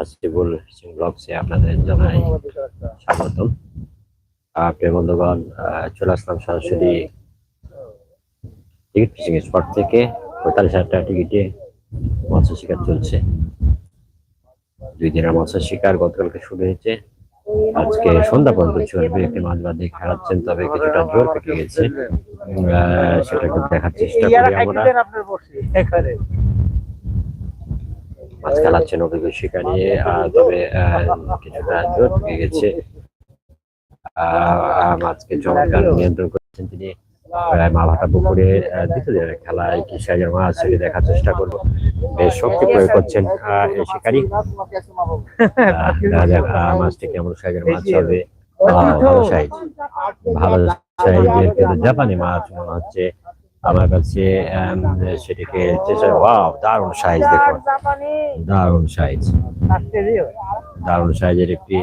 হাসিবুল সিং ব্লগসে আপনাদের জানাই স্বাগতম। প্রিয় বন্ধুগণ আহ, চলে আসলাম সরাসরি টিকিট ফিশিং স্পট থেকে। পঁয়তাল্লিশ হাজার টাকা টিকিটে মৎস্য শিকার চলছে। দুই দিনের মৎস্য শিকার গতকালকে শুরু হয়েছে। আজকে সন্ধ্যা পর্যন্ত চলবে। একটি মাছ বাদে খেলাচ্ছেন তবে কিছুটা জোর পেকে গেছে। সেটাকে দেখার চেষ্টা করি আমরা। মাছ খেলাচ্ছেন অভিজ্ঞ শিকারী আহ, তবে কিছুটা জোর পেকে গেছে। মাছকে চমৎকার নিয়ন্ত্রণ করছেন তিনি। পুকুরে খেলায় কি মাছ দেখার চেষ্টা করব। বেশ শক্তি করছেন শিকারী। মাছ জাপানি মাছ মনে হচ্ছে। আমার কাছে সেটিকে চেষ্টা ওয়াও, দারুণ সাইজ দেখুন। দারুণ সাইজ। দারুণ সাইজের একটি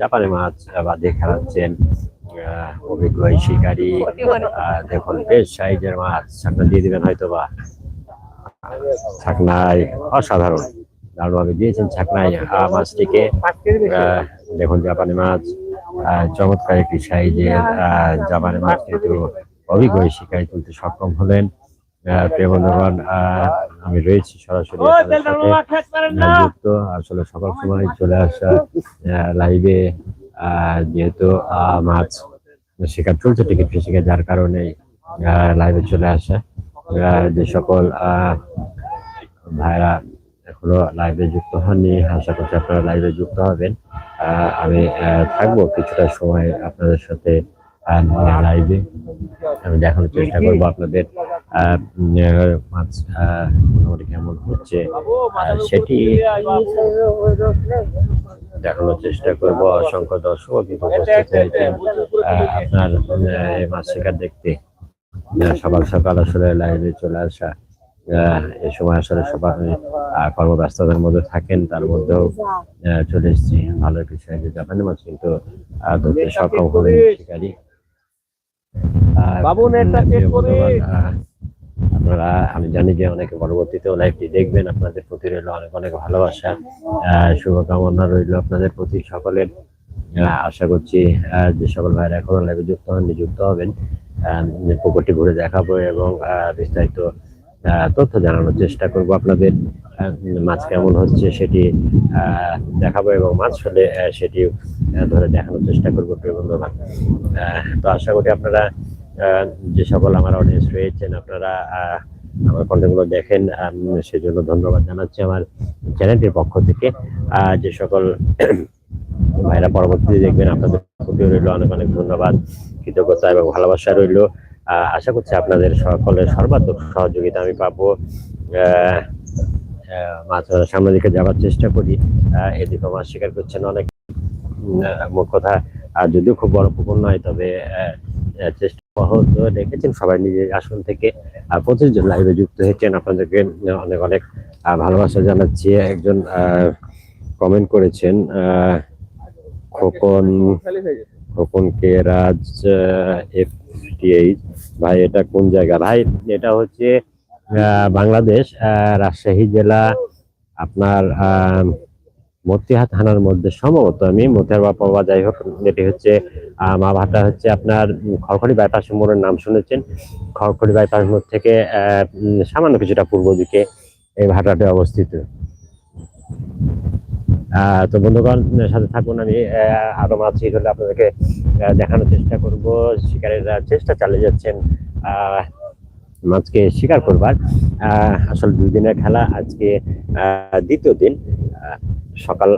জাপানি মাছ বাদে খেলাচ্ছেন অভিজ্ঞ শিকারী। দেখুন, বেশ সাইজের মাছ। ছাকনা দিয়ে দিবেন হয়তো বা ছাকনায় অসাধারণ। দারুণ ভাবে দিয়েছেন ছাকনায় মাছটিকে। দেখুন, জাপানি মাছ চমৎকার একটি সাইজের জাপানি মাছ কিন্তু অভিজ্ঞ শিকারী তুলতে সক্ষম হলেন। প্রিয় বন্ধুগণ আমি রয়েছি সরাসরি যুক্ত আসলে সকাল সময় চলে আসা লাইভে যেহেতু আহ, মাছ শিকার চলছে টিকিট ফিশিংয়ে যার কারণে লাইভে চলে আসা। যে সকল আহ, ভাইরা এখনও লাইভে যুক্ত হননি আশা করছি আপনারা লাইভে যুক্ত হবেন। আমি থাকব কিছুটা সময় আপনাদের সাথে লাইভে আমি দেখানোর চেষ্টা করব আপনাদের। মাছ মোটামুটি কেমন হচ্ছে সেটি দেখানোর চেষ্টা করব। অসংখ্য দর্শক উপস্থিত হয়েছেন আপনার এই মাছ শিকার দেখতে। সকাল সকাল আসলে লাইভে চলে আসা। আহ, এই সময় আসলে সবাই কর্মব্যস্ততার মধ্যে থাকেন তার মধ্যেও চলে এসেছি। ভালো কিছু জাপানি মাছ কিন্তু ধরতে সক্ষম হলেন শিকারী। বাবু, নেটটা চেক প্রিয় করে। বন্ধুগণ, আহ, আপনারা আমি জানি যে অনেকে পরবর্তীতেও লাইভটি দেখবেন আপনাদের প্রতি রইল অনেক অনেক ভালোবাসা শুভকামনা রইল আপনাদের প্রতি সকলের আশা করছি আহ, যে সকল ভাইরা এখনও লাইভে যুক্ত হননি যুক্ত হবেন আহ, পুকুরটি ঘুরে দেখাবো এবং আহ, বিস্তারিত তথ্য জানানোর চেষ্টা করব আপনাদের। মাছ কেমন হচ্ছে সেটি দেখাবো এবং মাছ হলে সেটি ধরে দেখানোর চেষ্টা করব প্রিয় তো আশা করি আপনারা যে সকল আমার অডিয়েন্স রয়েছেন, আপনারা আমার কন্টেন্টগুলো দেখেন। সেজন্য ধন্যবাদ জানাচ্ছি আমার চ্যানেলটির পক্ষ থেকে। যে সকল ভাইরা পরবর্তীতে দেখবেন, আপনাদের প্রতি রইল অনেক অনেক ধন্যবাদ। কৃতজ্ঞতা এবং ভালোবাসা রইল। আশা করছি আপনাদের সকলের সর্বাত্মক সহযোগিতা আমি পাবো। মাছ সামনের দিকে যাওয়ার চেষ্টা করি। এদিকে মাছ শিকার করছেন অনেক। কথা যদিও খুব বড় পুকুর নয়, তবে চেষ্টা সহজ রেখেছেন সবাই নিজের আসন থেকে। পঁচিশ জন লাইভে যুক্ত হয়েছেন। আপনাদেরকে অনেক অনেক ভালোবাসা জানাচ্ছি। একজন কমেন্ট করেছেন খোকন খোকন কে রাজ এফ ভাই এটা কোন জায়গা? ভাই এটা হচ্ছে বাংলাদেশ রাজশাহী জেলা আপনার আহ, মতিহার থানার মধ্যে সম্ভবত আমি মতিহার বা পাওয়া যাই হোক এটি হচ্ছে মা ভাটা হচ্ছে আপনার খড়খড়ি বাইপাস মোড়ের নাম শুনেছেন। খড়খড়ি বাইপাস মোড় থেকে সামান্য কিছুটা পূর্ব দিকে এই ভাটাটি অবস্থিত। তো বন্ধুগণ সাথে থাকুন আমি আরও মাছ হলে আপনাদেরকে দেখানোর চেষ্টা করব। শিকারের চেষ্টা চালিয়ে যাচ্ছেন মাছকে শিকার করবার। আসলে দুই দিনের খেলা আজকে দ্বিতীয় দিন সকাল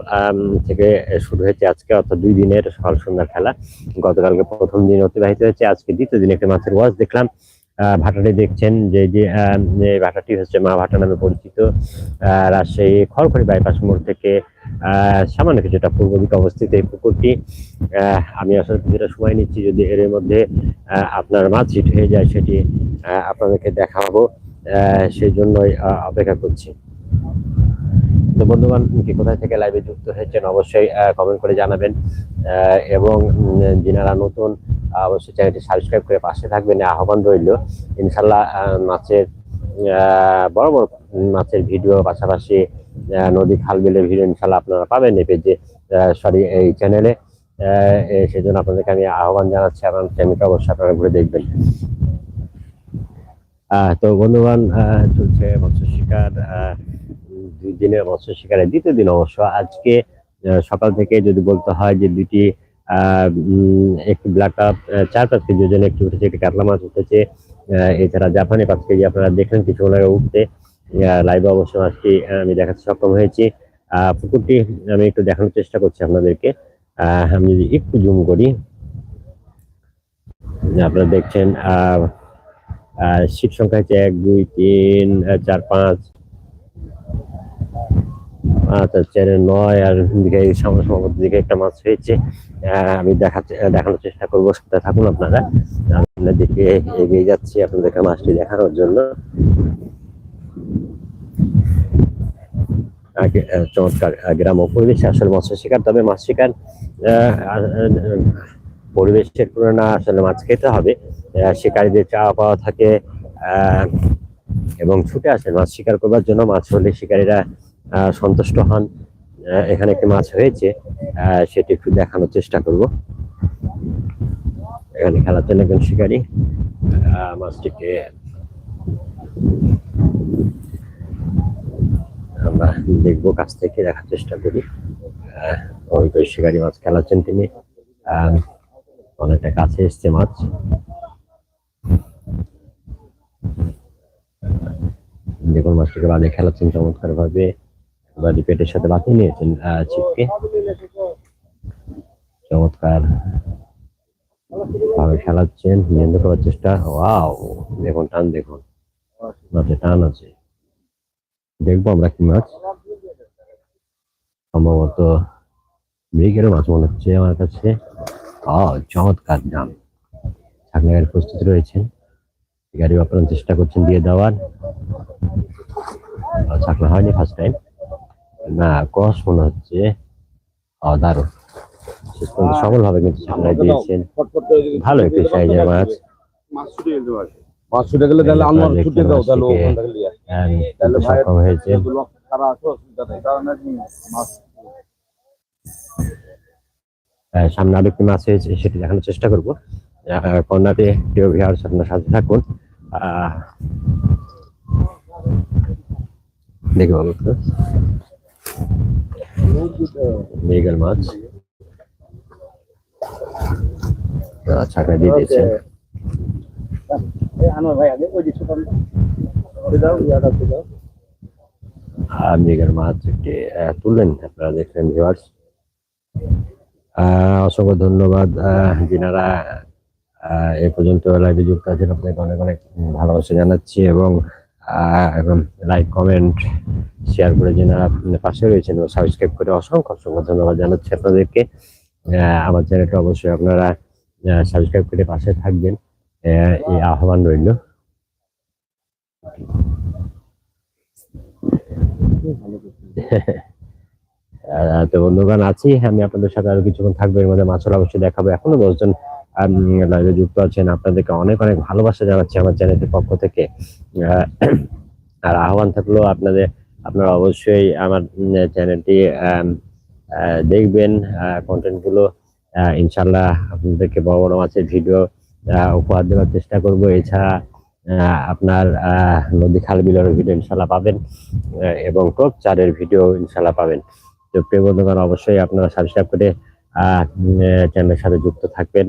থেকে শুরু হয়েছে আজকে, অর্থাৎ দুই দিনের সকাল সন্ধ্যার খেলা। গতকালকে প্রথম দিন অতিবাহিত হয়েছে, আজকে দ্বিতীয় দিন একটা মাছের ওয়াজ দেখলাম। ভাটাটি দেখছেন যে যে ভাটাটি হচ্ছে মা ভাটা নামে পরিচিত। রাজশাহী খড়খড়ি বাইপাস মোড় থেকে সামান্য কিছুটা পূর্ব দিকে অবস্থিত এই পুকুরটি। আমি আসলে কিছুটা সময় নিচ্ছি, যদি এর মধ্যে আপনার মাছ হিট হয়ে যায় সেটি আপনাদেরকে দেখাবো। সেই জন্যই অপেক্ষা করছি। তো বন্ধুগণ কি কোথায় থেকে লাইভে যুক্ত হয়েছেন অবশ্যই কমেন্ট করে জানাবেন। এবং যিনারা নতুন অবশ্যই চ্যানেলটি সাবস্ক্রাইব করে পাশে থাকবেন আহ্বান রইল। ইনশাল্লাহ আহ, বড় বড় মাছের ভিডিও পাশাপাশি নদী খাল বিলের ভিডিও ইনশাল্লাহ আপনারা পাবেন এই পেজে সরি এই চ্যানেলে সেজন্য আপনাদেরকে আমি আহ্বান জানাচ্ছি আমার চ্যানেলটা অবশ্যই আপনারা ঘুরে দেখবেন। তো বন্ধুবান চলছে মৎস্য শিকার দুই দিনের মৎস্য শিকারের দ্বিতীয় দিন অবশ্য। আজকে সকাল থেকে যদি বলতে হয় যে দুটি একটি ব্ল্যাক কাপ চার পাঁচ কেজি ওজনে একটি উঠেছে একটি কাতলা মাছ উঠেছে এছাড়া জাপানি পাঁচ কেজি আপনারা দেখলেন কিছুক্ষণ আগে উঠতে লাইভে অবশ্য আহ, আমি দেখাতে সক্ষম হয়েছি। পুকুরটি আমি একটু দেখানোর চেষ্টা করছি আপনাদেরকে। আমি যদি একটু জুম করি আপনারা দেখছেন আহ সিট সংখ্যা হচ্ছে এক, দুই, তিন চার, পাঁচ। পাঁচ আর চারে নয়, আর দিকে সামনে দিকে একটা মাছ হয়েছে আমি দেখাতে দেখানোর চেষ্টা করব, সাথে থাকুন আপনারা। আমি আপনাদেরকে এগিয়ে যাচ্ছি আপনাদেরকে মাছটি দেখানোর জন্য। চমৎকার গ্রাম পরিবেশে, আসলে মৎস্য শিকার, তবে মাছ শিকার পরিবেশের তুলনা আসলে মাছ খেতে হবে। শিকারীদের চাওয়া পাওয়া থাকে এবং ছুটে আসেন। মাছ শিকার করবার জন্য মাছ হলে শিকারীরা সন্তুষ্ট হন। এখানে একটি মাছ হয়েছে সেটি একটু দেখানোর চেষ্টা করব। এখানে খেলাচ্ছেন একজন শিকারী মাছটিকে আমরা দেখব, কাছ থেকে দেখার চেষ্টা করি। ওই শিকারী মাছ খেলাচ্ছেন তিনি। অনেকটা কাছে এসছে মাছ। দেখুন মাছটিকে বাদে খেলাচ্ছেন চমৎকার ভাবে বাদি পেটের সাথে বাতিয়ে নিয়েছেন ছিপকে। চমৎকার ভাবে খেলাচ্ছেন, নিয়ন্ত্রণ করার চেষ্টা। ওয়াও, দেখুন, টান, দেখুন। মাছে টান আছে। দেখব আমরা কি মাছ। সম্ভবত মৃগের মাছ মনে হচ্ছে আমার কাছে। চমৎকার দাম ছাগলের প্রস্তুত রয়েছেন গাড়ি আপনার চেষ্টা করছেন দিয়ে দেওয়ার। ছাকলা হয়নি ফার্স্ট টাইম না কস মনে হচ্ছে দারুণ। শেষ পর্যন্ত সফল ভাবে কিন্তু ছাকলায় দিয়েছেন। ভালো একটি সাইজের মাছ মাছ ছুটে গেলে ভাই মাছ ছুটে গেলে তাহলে আপনারা ছুটে দাও তাহলে ওখান থেকে লিয়ে তাহলে সক্ষম হয়েছে যেগুলো খারাপ অসুবিধা নেই। কারণ মাছ সামনে আরেকটি মাছ হয়েছে সেটি দেখানোর চেষ্টা করব। কর্নারে প্রিয় ভিউয়ার্স আপনার সাথে থাকুন। দেখে মৃগেল মাছ। ছাকড়া দিয়ে দিয়েছেন আর মাছ। তুললেন আপনারা দেখলেন ভিউয়ার্স অসংখ্য ধন্যবাদ যিনারা এ পর্যন্ত লাইভে যুক্ত আছেন। আপনাকে অনেক অনেক ভালোবাসা জানাচ্ছি এবং লাইক কমেন্ট শেয়ার করে যিনারা পাশে রয়েছেন এবং সাবস্ক্রাইব করে অসংখ্য অসংখ্য ধন্যবাদ জানাচ্ছি আপনাদেরকে। আমার চ্যানেলটা অবশ্যই আপনারা সাবস্ক্রাইব করে পাশে থাকবেন। এই আহ্বান রইল। আহ, তো বন্ধুগণ আছি। আমি আপনাদের সাথে আরও কিছুক্ষণ থাকব। এর মধ্যে মাছরা অবশ্যই দেখাবো। এখনও দশজন লাইভে যুক্ত আছেন। আপনাদেরকে অনেক অনেক ভালোবাসা জানাচ্ছি আমার চ্যানেলের পক্ষ থেকে। আর আহ্বান থাকল আপনাদের আপনারা অবশ্যই আমার চ্যানেলটি দেখবেন। কন্টেন্টগুলো আহ, ইনশাল্লাহ আপনাদেরকে বড় বড় মাছের ভিডিও উপহার দেওয়ার চেষ্টা করব। এছাড়া আপনার নদী খাল বিলের ভিডিও ইনশাল্লাহ পাবেন এবং টপ চারের ভিডিও ইনশাল্লাহ পাবেন। তো প্রিয় বন্ধুগণ, অবশ্যই আপনারা সাবস্ক্রাইব করে চ্যানেলের সাথে যুক্ত থাকবেন।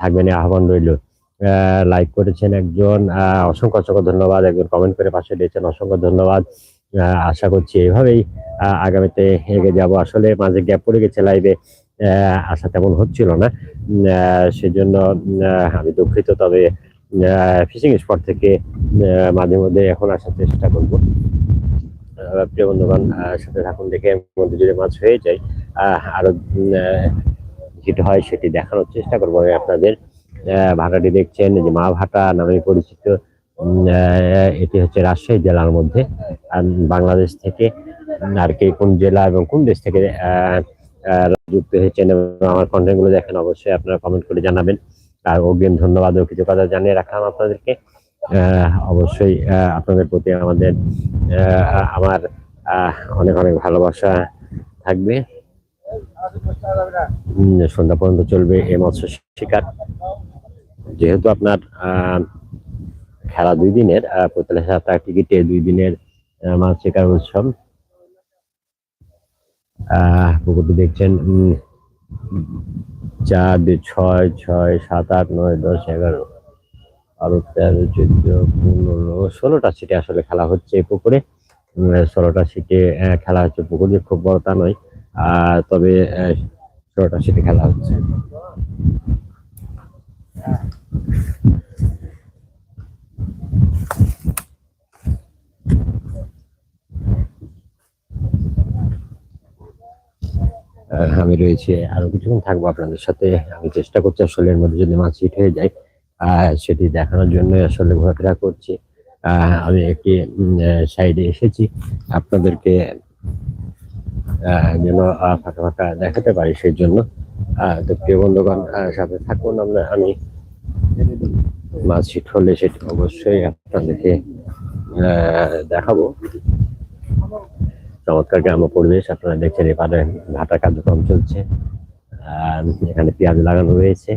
থাকবেন আহ্বান রইল। লাইক করেছেন একজন অসংখ্য অসংখ্য ধন্যবাদ। একজন কমেন্ট করে পাশে দিয়েছেন, অসংখ্য ধন্যবাদ। আশা করছি এইভাবেই আগামীতে এগিয়ে যাব। আসলে মাঝে গ্যাপ পড়ে গেছে লাইভে আশা তেমন হচ্ছিল না। সেজন্য আমি দুঃখিত। তবে ফিশিং স্পট থেকে মাঝে মধ্যে এখন আসার চেষ্টা করব। প্রিয় বন্ধুগণ সাথে থাকুন দেখে মধ্যে যদি মাছ হয়ে যায়। আরও যেটা হয় সেটি দেখানোর চেষ্টা করব আমি আপনাদের। ভাটাটি দেখছেন যে মা ভাটা নামে পরিচিত। এটি হচ্ছে রাজশাহী জেলার মধ্যে বাংলাদেশ থেকে। আর কে কোন জেলা এবং কোন দেশ থেকে যুক্ত হয়েছেন এবং আমার কন্টেন্টগুলো দেখেন, অবশ্যই আপনারা কমেন্ট করে জানাবেন। আর অগ্রিম ধন্যবাদ ও কিছু কথা জানিয়ে রাখলাম আপনাদেরকে। অবশ্যই আপনাদের প্রতি আমাদের আমার অনেক অনেক ভালোবাসা থাকবে। সন্ধ্যা পর্যন্ত চলবে এ মৎস্য শিকার। যেহেতু আপনার খেলা দুই দিনের পঁয়তাল্লিশ হাজার টাকা টিকিটে দুই দিনের মাছ শিকার উৎসব। আহ, পুকুরটি দেখছেন চার দুই ছয় ছয়, সাত আট, নয়, দশ, এগারো। বারো তেরো, চোদ্দ, পনেরো, ষোলোটা সিটে আসলে খেলা হচ্ছে এই পুকুরে। ষোলোটা সিটে খেলা হচ্ছে পুকুর যে খুব বড় তা নয়। তবে ষোলোটা সিটে খেলা হচ্ছে। আমি রয়েছি, আরও কিছুক্ষণ থাকব আপনাদের সাথে। আমি চেষ্টা করছি আসলে এর মধ্যে যদি মাছ হিট হয়ে যায় সেটি দেখানোর জন্য আসলে ঘোরাফেরা করছি। আমি একটি সাইডে এসেছি। আপনাদেরকে যেন ফাঁকা ফাঁকা দেখাতে পারি সেই জন্য। তো প্রিয় বন্ধুগণ সাথে থাকুন আমরা, আমি মাছ হলে সেটি অবশ্যই আপনাদেরকে দেখাবো। চমৎকার গ্রাম্য পরিবেশ, আপনারা দেখছেন এপারে ঘাটার কার্যক্রম চলছে। এখানে পেঁয়াজ লাগানো রয়েছে।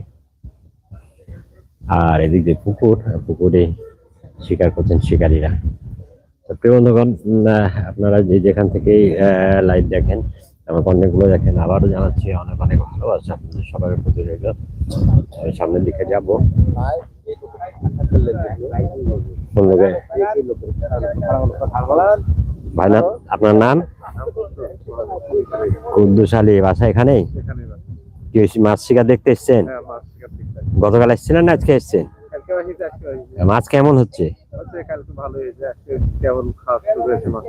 আর এদিক দিয়ে পুকুর পুকুরে শিকার করছেন শিকারীরা। তো প্রিয় বন্ধুগণ আপনারা যে যেখান থেকে লাইভ দেখেন আমার কন্টেন্টগুলো দেখেন আবারও জানাচ্ছি অনেক অনেক ভালোবাসা আপনাদের সবার প্রতি রইল। সামনের দিকে যাব। ভাই না আপনার নাম? কুদ্দুস আলী বাসা এখানেই? কি মাছ শিকার দেখতে এসছেন? গতকাল এসছিলেন না আজকে এসছেন মাছ কেমন হচ্ছে?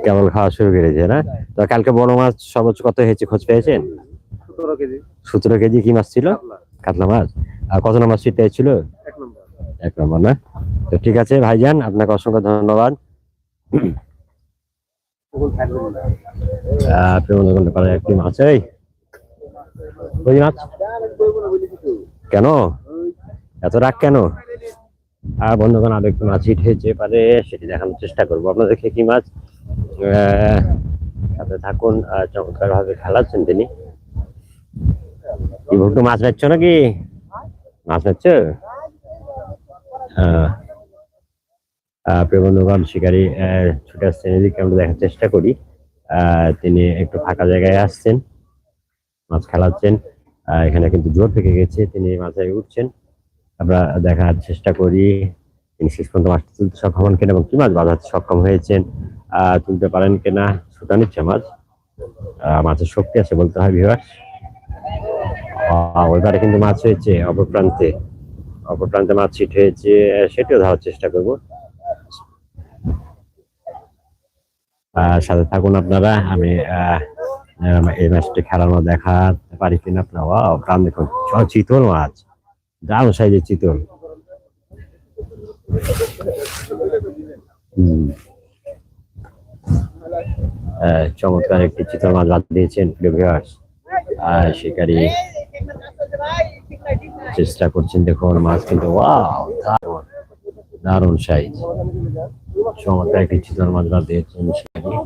কেমন খাওয়া শুরু করেছে না? তো কালকে বড় মাছ সর্বোচ্চ কত হয়েছে খোঁজ পেয়েছেন? সতেরো কেজি। কি মাছ ছিল? কাতলা। মাছ? আর কত নম্বর সিটটা ছিল এক নম্বর। না? তো ঠিক আছে ভাইজান আপনাকে অসংখ্য ধন্যবাদ। আহ, প্রিয় বন্ধুগণ, পাড়ায় একটি মাছ এই? ওই মাছ? কেন? এত রাগ কেন? আর বন্ধুগণ আরও একটু মাছ হিট হয়েছে পারে সেটি দেখানোর চেষ্টা করব। আপনাদেরকে কি মাছ সাথে থাকুন চমৎকার ভাবে খেলাচ্ছেন তিনি। ভুট্টু মাছ নিচ্ছ নাকি? মাছ নিচ্ছ? আহ, প্রিয় বন্ধুগণ শিকারী ছুটে আসছেন এদিকে আমরা দেখার চেষ্টা করি। তিনি একটু ফাঁকা জায়গায় আসছেন মাছ খেলাচ্ছেন। এখানে কিন্তু জোর থেকে গেছে তিনি মাথায় উঠছেন। আমরা দেখার চেষ্টা করি। তিনি শেষ পর্যন্ত মাছটা তুলতে সক্ষম হন কিনা এবং কি মাছ বাজাতে সক্ষম হয়েছেন আহ, তুলতে পারেন কিনা ছুটা নিচ্ছে মাছ। মাছের শক্তি আছে বলতে হয় বিভাস ওই পারে কিন্তু মাছ হয়েছে অপর প্রান্তে। অপর প্রান্তে মাছ ছিট হয়েছে সেটিও ধরার চেষ্টা করব। সাথে থাকুন আপনারা আমি আহ, এই ম্যাচটি খেলানো দেখাতে পারি কিনা আপনারা? ওয়াও, প্রাণ দেখুন। চিতল মাছ। দারুণ সাইজের চিতল। চমৎকার একটি চিতল মাছ বাদ দিয়েছেন শিকারী চেষ্টা করছেন, দেখুন মাছ কিন্তু দারুণ। দারুণ সাইজ। চমৎকার একটি চিতল মাছ বাদ দিয়েছেন শিকারী।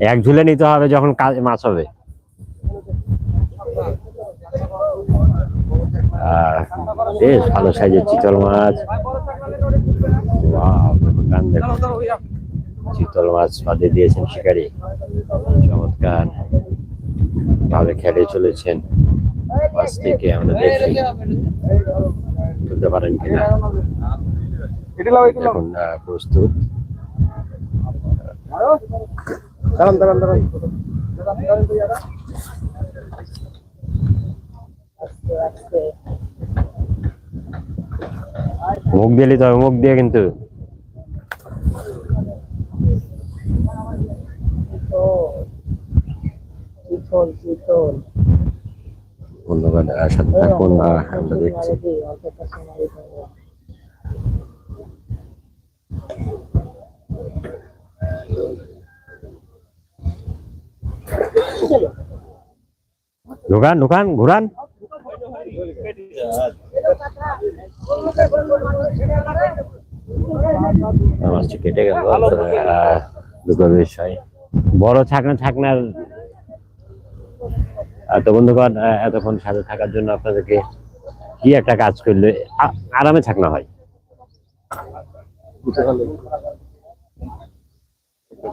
এক ঝুলে নিতে হবে যখন কাজ- মাছ হবে। বেশ ভালো সাইজের চিতল মাছ। চিতল মাছ বাদে দিয়েছেন শিকারী। চমৎকার। ভাবে খেলে চলেছেন। মাছটিকে আমরা দেখি তুলতে পারেন কিনা? এখন আহ, প্রস্তুত দাঁড়ান দাঁড়ান দাঁড়ান মুখ দিয়ে নিতে হবে মুখ দিয়ে কিন্তু চিতল চিতল ধন্যবাদ আহ, সাথে থাকুন আহ, আমরা দেখছি অল্প সময় ঢুকান ঢুকান ঘুরান। মাছটি কেটে গেল আহ, বিষয়। বড় ছাকনা ছাকনার আহ, তো বন্ধুগণ এতক্ষণ সাথে থাকার জন্য আপনাদেরকে কি একটা কাজ করলে আরামে ছাকনা হয়? আহ, তো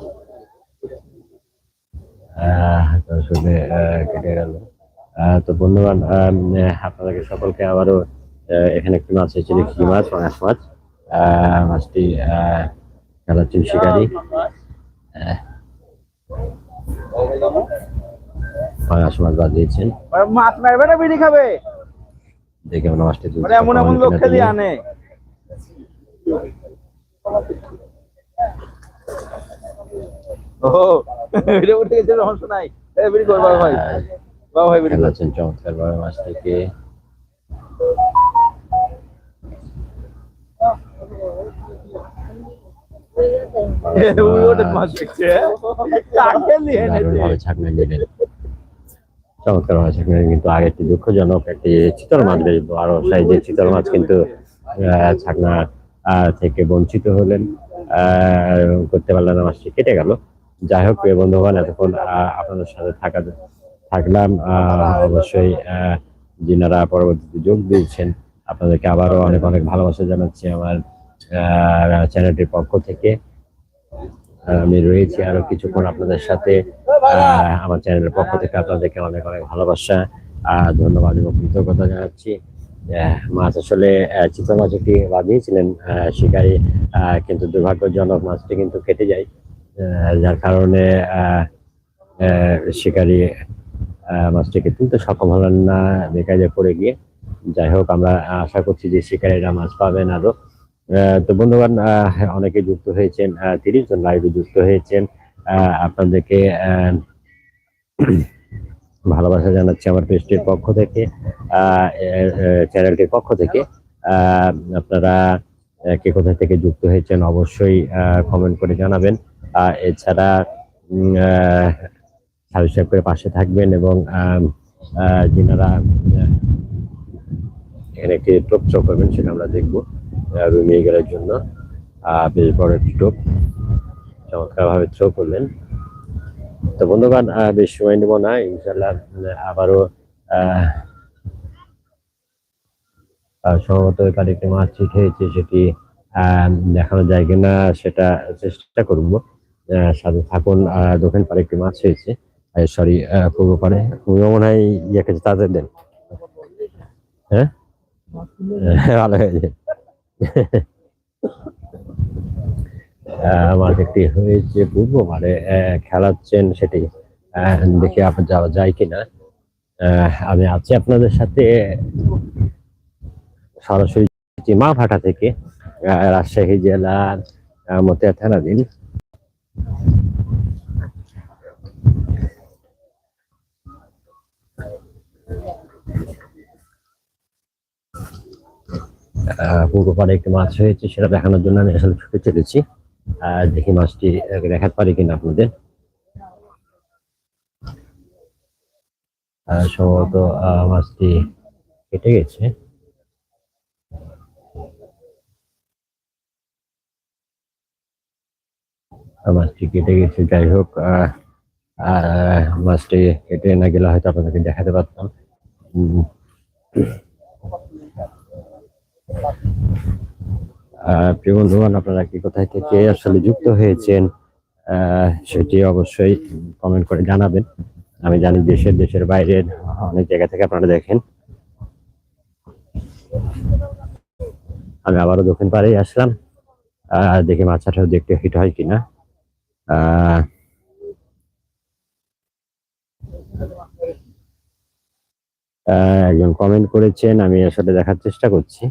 আসলে কেটে গেল। আহ, তো বন্ধুবান আপনাদেরকে সকলকে আবারও এখানে একটি মাছ এসেছে কি মাছ পাঙাশ মাছ। মাছটি আহ, খেলাচ্ছেন শিকারি। পাঙাশ মাছ বাঁধিয়েছেন মাছ মারবে না বিড়ি খাবে। দেখে আমরা মাছটি মানে এমন এমন লোক খেলি আনে। ও এটা উঠে গেছে সমস্যা নাই বিড়ি কর বাবা ভাই। বাবা ভাই বিড়ি কর। চমৎকার মাছ ছাকনা নিলেন চমৎকার ভাবে কিন্তু আগে একটি দুঃখজনক একটি চিতল মাছ বেশ বড় সাইজের চিতল মাছ কিন্তু আহ, ছাকনা আহ, থেকে বঞ্চিত হলেন। আহ, করতে পারলেন মাছটি কেটে গেল। যাই হোক, প্রিয় বন্ধুগণ, এতক্ষণ আপনাদের সাথে থাকা থাকলাম। অবশ্যই যিনারা পরবর্তীতে যোগ দিয়েছেন, আপনাদেরকে আবারও অনেক অনেক ভালোবাসা জানাচ্ছি আমার চ্যানেলটির পক্ষ থেকে। আমি রয়েছি আরও কিছুক্ষণ আপনাদের সাথে। আমার চ্যানেলের পক্ষ থেকে আপনাদেরকে অনেক অনেক ভালোবাসা আর ধন্যবাদ এবং কৃতজ্ঞতা জানাচ্ছি। মাছ আসলে চিত্র মাছ একটি বাঁধিয়েছিলেন শিকারী কিন্তু দুর্ভাগ্যজনক মাছটি কিন্তু কেটে যায়। যার কারণে শিকারী মাছটিকে তুলতে সক্ষম হলেন না বেকারে পড়ে গিয়ে। যাই হোক, আমরা আশা করছি যে শিকারীরা মাছ পাবেন আরও। তো বন্ধুগণ অনেকে যুক্ত হয়েছেন তিরিশ জন লাইভে যুক্ত হয়েছেন। আপনাদেরকে ভালোবাসা জানাচ্ছি আমার পেজটির পক্ষ থেকে চ্যানেলটির পক্ষ থেকে। আপনারা কে কোথা থেকে যুক্ত হয়েছেন অবশ্যই কমেন্ট করে জানাবেন। এছাড়া সাবস্ক্রাইব করে পাশে থাকবেন এবং যিনারা এখানে একটি টোপ চো করবেন সেটা আমরা দেখব রুমিয়ে গেলের জন্য। বেশ বড় একটি টোপ। চমৎকার ভাবে থ্রো করলেন। তো বন্ধুগণ বেশ সময় নেব না ইনশাল্লাহ আবারও সম্ভবত এখানে একটি মাছ ঠিক হয়েছে, সেটি দেখানো যায় কিনা, সেটা চেষ্টা করব। সাথে থাকুন। দক্ষিণ পারে একটি মাছ হয়েছে। সরি পূর্ব পারে মনে হয় ইয়ে ইয়েকে তাদের দেন। হ্যাঁ? ভালো হয়েছে। আমার একটি হয়েছে পূর্ব পারে খেলাচ্ছেন সেটি। দেখি আপনার যাওয়া যায় কিনা। আমি আছি আপনাদের সাথে। সরাসরি মা ভাটা থেকে রাজশাহী জেলার মতিয়া থানাধীন। পূর্ব পাড়ে একটি মাছ হয়েছে সেটা দেখানোর জন্য আমি আসলে ছুটে চলেছি। আহ, দেখি মাছটি দেখাতে পারি কিনা আপনাদের। সম্ভবত মাছটি কেটে গেছে। মাছটি কেটে গেছে, যাই হোক মাছটি কেটে না গেলে হয়তো আপনাদেরকে দেখাতে পারতাম। প্রিয় বন্ধুগণ, আপনারা কি কোথায় থেকে আসলে যুক্ত হয়েছেন সেটি অবশ্যই কমেন্ট করে জানাবেন। আমি জানি দেশের দেশের বাইরের অনেক জায়গা থেকে আপনারা দেখেন। আমি আবারও দক্ষিণ পাড়েই আসলাম। দেখি মাছটাও দেখতে হিট হয় কিনা। একজন কমেন্ট করেছেন আমি আসলে দেখার চেষ্টা করছি।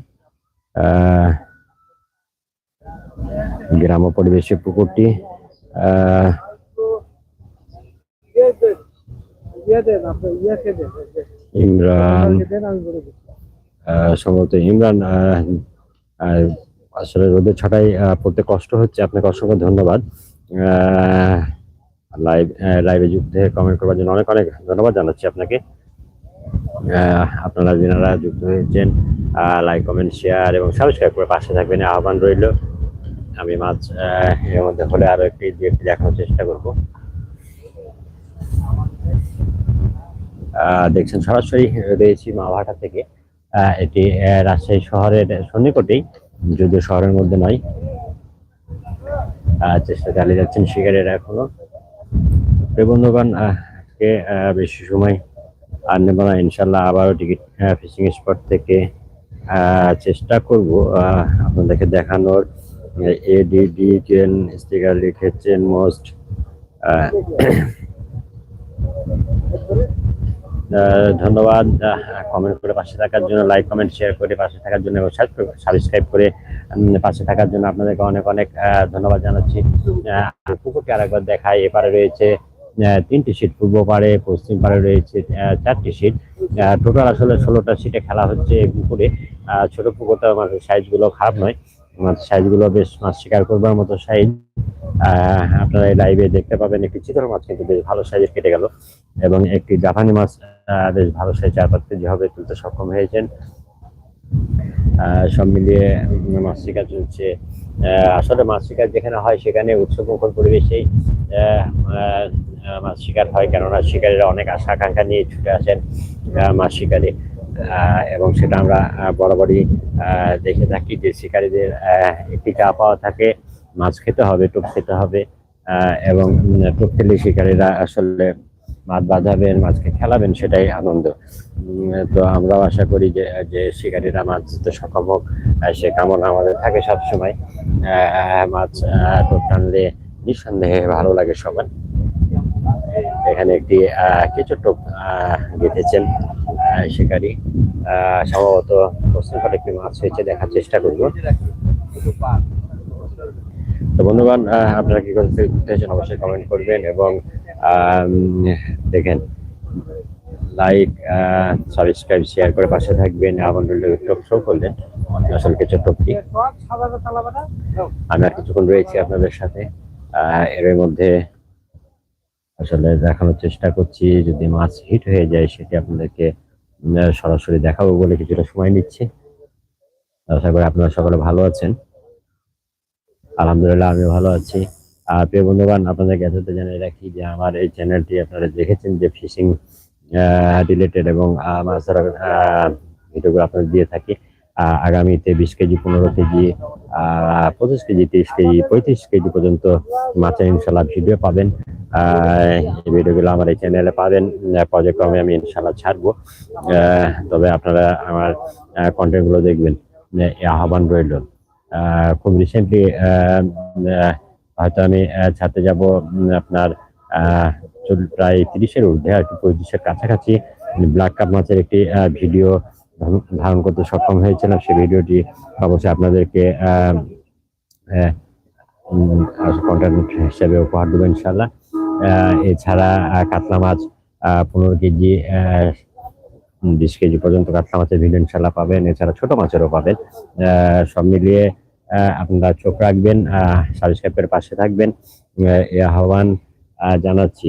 গ্রাম পরিবেশে পুকুরটি ইমরান সম্ভবত ইমরান আসলে রোদের আহ, পড়তে কষ্ট হচ্ছে। আপনাকে অসংখ্য ধন্যবাদ। লাইভ লাইভে যুক্ত হয়ে কমেন্ট করবার জন্য অনেক অনেক ধন্যবাদ জানাচ্ছি আপনাকে। আপনারা যারা যুক্ত হয়েছেন লাইক কমেন্ট শেয়ার এবং সাবস্ক্রাইব করে পাশে থাকবেন আহ্বান রইল। আমি মাছ এর মধ্যে হলে আরও একটি, দু একটি দেখানোর চেষ্টা করব। দেখছেন, সরাসরি রয়েছি মাভাটা থেকে। এটি রাজশাহী শহরের সন্নিকটেই, যদিও শহরের মধ্যে নয়। চেষ্টা চালিয়ে যাচ্ছেন শিকারীরা এখনও। বন্ধুগণ, আজকে বেশি সময় আর নেব না। ইনশাল্লাহ আবারও টিকিট ফিশিং স্পট থেকে চেষ্টা করব আপনাদেরকে দেখানোর। এডিডি টেন, স্টিকার লিখেছেন মোস্ট ধন্যবাদ। কমেন্ট করে পাশে থাকার জন্য লাইক কমেন্ট শেয়ার করে পাশে থাকার জন্য এবং সাবস্ক্রাইব করে পাশে থাকার জন্য আপনাদেরকে অনেক অনেক ধন্যবাদ জানাচ্ছি। আহ, পুকুরটি আরেকবার দেখাই এপারে রয়েছে তিনটি সিট। পূর্ব পারে পশ্চিম পারে রয়েছে চারটি সিট। টোটাল আসলে ষোলোটা সিটে খেলা হচ্ছে পুকুরে। ছোট পুকুরটা মাছের সাইজগুলো খারাপ নয়। মাছের সাইজগুলো বেশ মাছ শিকার করবার মতো সাইজ আপনারা এই লাইভে দেখতে পাবেন একটি চিতল মাছ, কিন্তু বেশ ভালো সাইজের কেটে গেল। এবং একটি জাপানি মাছ বেশ ভালো সাইজ চার পাঁচ কেজি হবে, তুলতে সক্ষম হয়েছেন। সব মিলিয়ে মাছ শিকার চলছে। আসলে মাছ শিকার যেখানে হয়, সেখানে উৎসবমুখর পরিবেশেই মাছ শিকার হয়। কেননা শিকারীরা অনেক আশা আকাঙ্ক্ষা নিয়ে ছুটে আসেন মাছ শিকারে। এবং সেটা আমরা বরাবরই দেখে থাকি যে শিকারীদের একটি চা পাওয়া থাকে, মাছ খেতে হবে, টোপ খেতে হবে এবং টোপ খেলে শিকারীরা আসলে মাছ বাঁধাবেন, মাছকে খেলাবেন, সেটাই আনন্দ। তো আমরাও আশা করি যে যে শিকারীরা মাছ ধরতে সক্ষম হোক সে কামনা আমাদের থাকে সবসময়। মাছ টোপ টানলে নিঃসন্দেহে ভালো লাগে সবার। এখানে একটি কেঁচো টোপ গেঁথেছেন। শিকারী। সম্ভবত পাটে একটি মাছ হয়েছে, দেখার চেষ্টা করব। তো বন্ধুগণ আপনারা কি করতে চাইছেন অবশ্যই কমেন্ট করবেন এবং দেখেন লাইক সাবস্ক্রাইব শেয়ার করে পাশে থাকবেন। টপ শো করলেন। আসলে কিছু টপটি আমি আর কিছুক্ষণ রয়েছি আপনাদের সাথে। এর মধ্যে আসলে দেখানোর চেষ্টা করছি, যদি মাছ হিট হয়ে যায়, সেটি আপনাদেরকে সরাসরি দেখাবো বলে কিছুটা সময় নিচ্ছি। আশা করি আপনারা সকলে ভালো আছেন। আলহামদুলিল্লাহ আমি ভালো আছি। আর প্রিয় বন্ধুগণ আপনাদের এতটা জানিয়ে রাখি যে আমার এই চ্যানেলটি আপনারা দেখেছেন যে ফিশিং রিলেটেড এবং মাছ ধরার ভিডিওগুলো আপনাদের দিয়ে থাকি। আগামীতে বিশ কেজি, পনেরো কেজি পঁচিশ কেজি, তিরিশ কেজি, পঁয়ত্রিশ কেজি পর্যন্ত মাছের ইনশাল্লাহ ভিডিও পাবেন। এই ভিডিওগুলো আমার এই চ্যানেলে পাবেন। পর্যায়ক্রমে আমি ইনশাল্লাহ ছাড়বো। তবে আপনারা আমার কন্টেন্টগুলো দেখবেন। আহ্বান রইল। খুব রিসেন্টলি হয়তো আমি ছাড়তে যাব আপনার প্রায় তিরিশের ঊর্ধ্বে আর কি, পঁয়ত্রিশের কাছাকাছি। ব্ল্যাক কাপ মাছের একটি ভিডিও ধারণ করতে সক্ষম হয়েছিলাম সেই ভিডিওটি অবশ্যই আপনাদেরকে কন্টেন্ট হিসেবে উপহার দেবো ইনশাল্লাহ এছাড়া কাতলা মাছ পনেরো কেজি বিশ কেজি পর্যন্ত কাতলা মাছের ভিডিও ইনশাল্লাহ পাবেন। এছাড়া ছোট মাছেরও পাবেন। সব মিলিয়ে আপনারা চোখ রাখবেন সাবস্ক্রাইবের পাশে থাকবেন। এ আহ্বান আহ, জানাচ্ছি।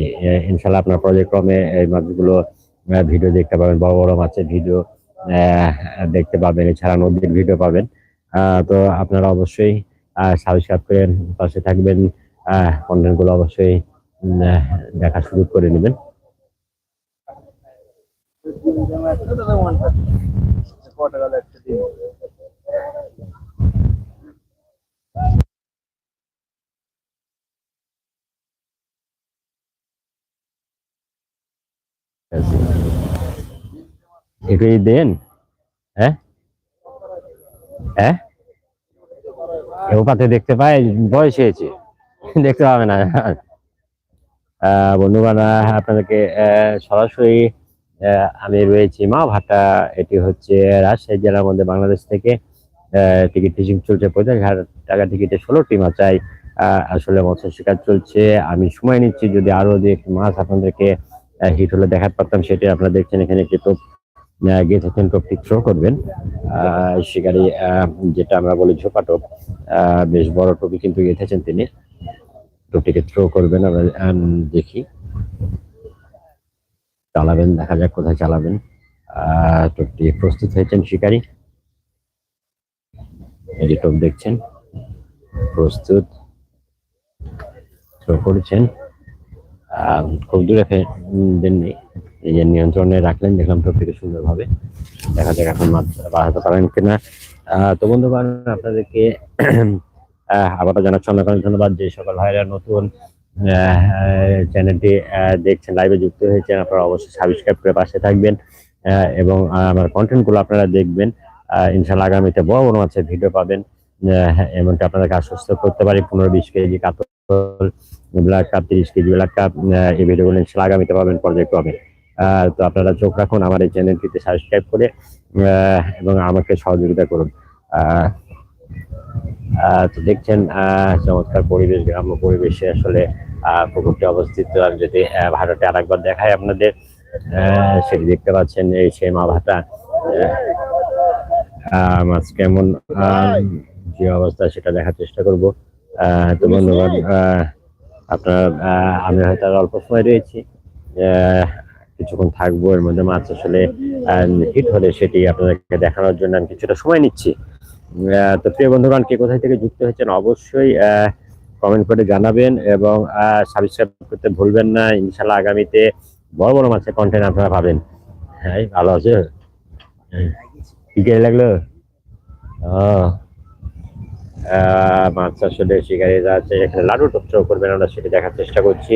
ইনশাল্লাহ আপনার পর্যায়ক্রমে এই মাছগুলো ভিডিও দেখতে পাবেন। বড় বড় মাছের ভিডিও দেখতে পাবেন, এছাড়া নদীর ভিডিও পাবেন। তো আপনারা অবশ্যই সাবস্ক্রাইব করে পাশে থাকবেন। কন্টেন্টগুলো অবশ্যই দেখা শুরু করে নেবেন। হ্যাঁ? হ্যাঁ? কেউ পাতে দেখতে পায়, বয়স হয়েছে। দেখতে পাবে না। বন্ধুগণ আপনাদেরকে সরাসরি আমি রয়েছি মা ভাটা এটি হচ্ছে রাজশাহী জেলার মধ্যে বাংলাদেশ থেকে টিকিট ফিশিং চলছে। পঁয়তাল্লিশ হাজার টাকা টিকিটে ষোলো টিম চাই আসলে মৎস্য শিকার চলছে। আমি সময় নিচ্ছি, যদি আরও যে মাছ আপনাদেরকে হিট হলে দেখাতে পারতাম, সেটি আপনারা দেখছেন এখানে একটি গেঁথেছেন টোপটি থ্রো করবেন। আহ, যেটা আমরা বলি ঝোপা টোপ বেশ বড় টোপি কিন্তু গেঁথেছেন তিনি। টোপটিকে থ্রো করবেন আমরা দেখি। চালাবেন দেখা যাক কোথায় চালাবেন। টোপটি প্রস্তুত হয়েছেন শিকারি। এই যে টোপ দেখছেন প্রস্তুত। থ্রো করেছেন। খুব দূরে দেননি। নিজের নিয়ন্ত্রণে রাখলেন, দেখলাম টপিকে সুন্দরভাবে। দেখা যাক এখন মাত্রা বাড়াতে পারেন কিনা। তো বন্ধুগণ, আপনাদেরকে আবারও জানাচ্ছি অনেক অনেক ধন্যবাদ যে সকল ভাইরা নতুন চ্যানেলটি দেখছেন লাইভে যুক্ত হয়েছেন, আপনারা অবশ্যই সাবস্ক্রাইব করে পাশে থাকবেন এবং আমার কন্টেন্টগুলো আপনারা দেখবেন। ইনশাল্লাহ আগামীতে বড় বড় মাছের ভিডিও পাবেন এমনকি আপনাদেরকে আশ্বস্ত করতে পারি, পনেরো বিশ কেজি কাতল, ব্ল্যাক কাপ, তিরিশ কেজি ব্ল্যাক কাপ এই ভিডিওগুলো ইনশাল্লাহ আগামীতে পাবেন, পর্যায়ক্রমে। তো আপনারা চোখ রাখুন আমার এই চ্যানেলটিতে সাবস্ক্রাইব করে এবং আমাকে সহযোগিতা করুন। তো দেখছেন চমৎকার পরিবেশ গ্রাম্য পরিবেশে আসলে পুকুরটি অবস্থিত। আমি যদি ভাটাটি আরেকবার দেখাই আপনাদের সেটি দেখতে পাচ্ছেন এই সেই মা ভাটা। মাছ কেমন যে অবস্থা সেটা দেখার চেষ্টা করব। তো আহ, আপনার আমি হয়তো অল্প সময় রয়েছি। কিছুক্ষণ থাকব, এর মধ্যে মাছ আসলে হিট হলে সেটি আপনাদেরকে দেখানোর জন্য আমি কিছুটা সময় নিচ্ছি। তো প্রিয় বন্ধুগণ, কে কোথায় থেকে যুক্ত হয়েছেন অবশ্যই কমেন্ট করে জানাবেন এবং সাবস্ক্রাইব করতে ভুলবেন না। ইনশাল্লাহ আগামীতে বড় বড় মাছের কন্টেন্ট আপনারা পাবেন। হ্যাঁ ভালো আছে। কি কে লাগল? মাছ আসলে শিকারি যাচ্ছে এখানে লাডু টপটাও করবেন, আমরা সেটা দেখার চেষ্টা করছি।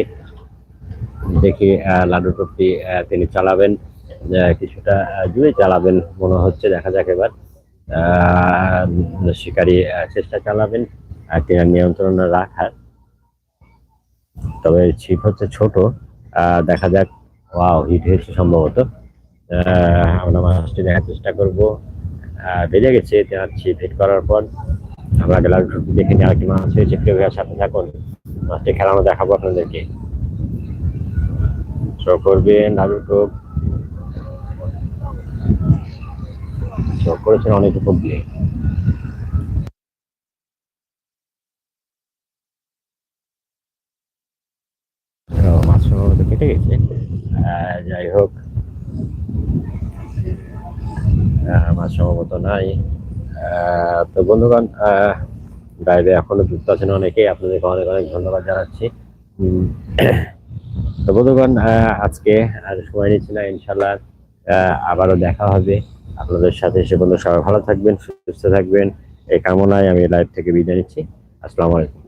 দেখি লাডু টপটি তিনি চালাবেন কিছুটা জুড়ে চালাবেন মনে হচ্ছে, দেখা যাক এবার। শিকারি চেষ্টা চালাবেন আর তিনি নিয়ন্ত্রণে রাখার। তবে ছিপ হচ্ছে ছোট দেখা যাক। ওয়াও, হিট হয়েছে সম্ভবত। আমরা মাছটি দেখার চেষ্টা করব। বেজে গেছে তোমার ছিপ হিট করার পর। আমরা গেলাম, দেখে নিয়ে আরেকটি মাছ হয়েছে। কেউ সাথে থাকুন। মাছটি খেলানো দেখাবো আপনাদেরকে। শো করবেন লাডু টোপ শো করেছেন অনেক উপর দিয়ে। তো মাছ সম্ভবত কেটে গেছে। আহ, যাই হোক। আহ, মাছ সম্ভবত নাই। আহ, তো বন্ধুগণ লাইভে এখনও যুক্ত আছেন অনেকেই। আপনাদেরকে অনেক অনেক ধন্যবাদ জানাচ্ছি। তো বন্ধুগণ আজকে আর সময় নিচ্ছি না ইনশাল্লাহ আবারও দেখা হবে। আপনাদের সাথে সে বন্ধু সবাই ভালো থাকবেন, সুস্থ থাকবেন। এই কামনায় আমি লাইভ থেকে বিদায় নিচ্ছি। আসসালামু আলাইকুম।